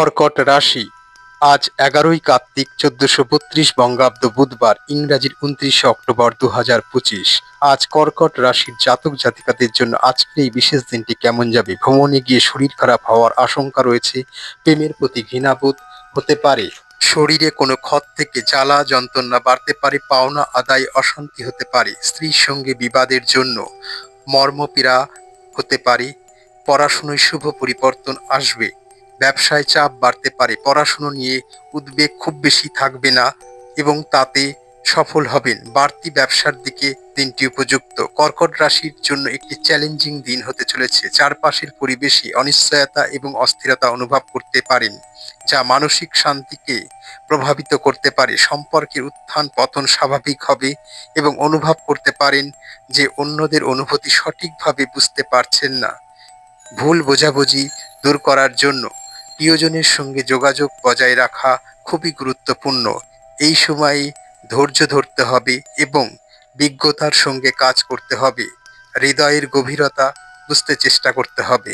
কর্কট রাশি। আজ এগারোই কার্তিক চোদ্দশো বত্রিশ বঙ্গাব্দ বুধবার, ইংরাজির উনত্রিশে অক্টোবর দু হাজার পঁচিশ। আজ কর্কট রাশির জাতক জাতিকাদের জন্য আজকের এই বিশেষ দিনটি কেমন যাবে? ভ্রমণে গিয়ে শরীর খারাপ হওয়ার আশঙ্কা রয়েছে? প্রেমের প্রতি ঘৃণাবোধ হতে পারে? শরীরে কোনো ক্ষত থেকে জ্বালা, যন্ত্রণা বাড়তে পারে, পাওনা, আদায় অশান্তি হতে পারে, স্ত্রীর সঙ্গে বিবাদের জন্য মর্মপীড়া হতে পারে, পড়াশুনোয় শুভ পরিবর্তন আসবে। ব্যবসায় চাপ বাড়তে পারে, পড়াশুনো নিয়ে উদ্বেগ খুব বেশি থাকবে না এবং তাতে সফল হবেন। বাড়তি ব্যবসার দিকে দিনটি উপযুক্ত। কর্কট রাশির জন্য একটি চ্যালেঞ্জিং দিন হতে চলেছে। চারপাশের পরিবেশে অনিশ্চয়তা এবং অস্থিরতা অনুভব করতে পারেন, যা মানসিক শান্তিকে প্রভাবিত করতে পারে। সম্পর্কের উত্থান পতন স্বাভাবিক হবে এবং অনুভব করতে পারেন যে অন্যদের অনুভূতি সঠিকভাবে বুঝতে পারছেন না। ভুল বোঝাবুঝি দূর করার জন্য প্রিয়জনের সঙ্গে যোগাযোগ বজায় রাখা খুবই গুরুত্বপূর্ণ। এই সময়ে ধৈর্য ধরতে হবে এবং বিজ্ঞতার সঙ্গে কাজ করতে হবে। হৃদয়ের গভীরতা বুঝতে চেষ্টা করতে হবে।